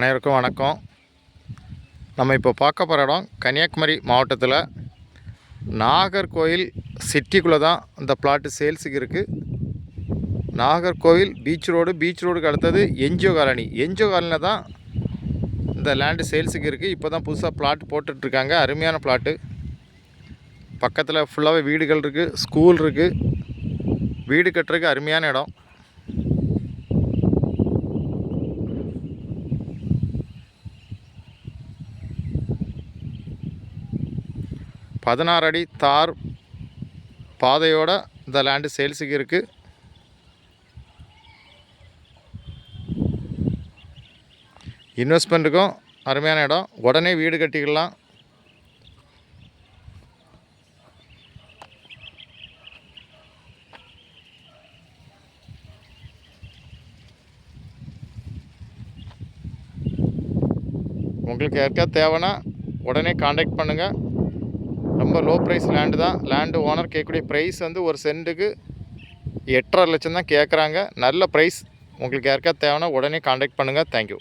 அனைவருக்கும் வணக்கம். நம்ம இப்போ பார்க்க போகிற இடம் கன்னியாகுமரி மாவட்டத்தில். நாகர்கோயில் சிட்டிக்குள்ளே தான் இந்த பிளாட்டு சேல்ஸுக்கு இருக்குது நாகர்கோவில் பீச் ரோடு பீச் ரோடுக்கு அடுத்தது என்ஜிஓ காலனி. என்ஜிஓ காலனியில் தான் இந்த லேண்டு சேல்ஸுக்கு இருக்குது இப்போ தான் புதுசாக பிளாட் போட்டுட்ருக்காங்க அருமையான பிளாட்டு பக்கத்தில் ஃபுல்லாகவே வீடுகள் இருக்குது ஸ்கூல் இருக்குது வீடு கட்டுறதுக்கு அருமையான இடம். பதினாறு அடி தார் பாதையோட இந்த லேண்டு சேல்ஸுக்கு இருக்குது இன்வெஸ்ட்மெண்ட்டுக்கும் அருமையான இடம். உடனே வீடு கட்டிக்கலாம் உங்களுக்கு யாருக்காவது தேவைன்னா உடனே காண்டாக்ட் பண்ணுங்கள் ரொம்ப லோ ப்ரைஸ் லேண்டு தான். லேண்டு ஓனர் கேட்கக்கூடிய ப்ரைஸ் வந்து ஒரு சென்ட்டுக்கு எட்டரை லட்சம் தான் கேட்குறாங்க. நல்ல ப்ரைஸ் உங்களுக்கு யாருக்காவது தேவைன்னா உடனே காண்டாக்ட் பண்ணுங்கள் தேங்க்யூ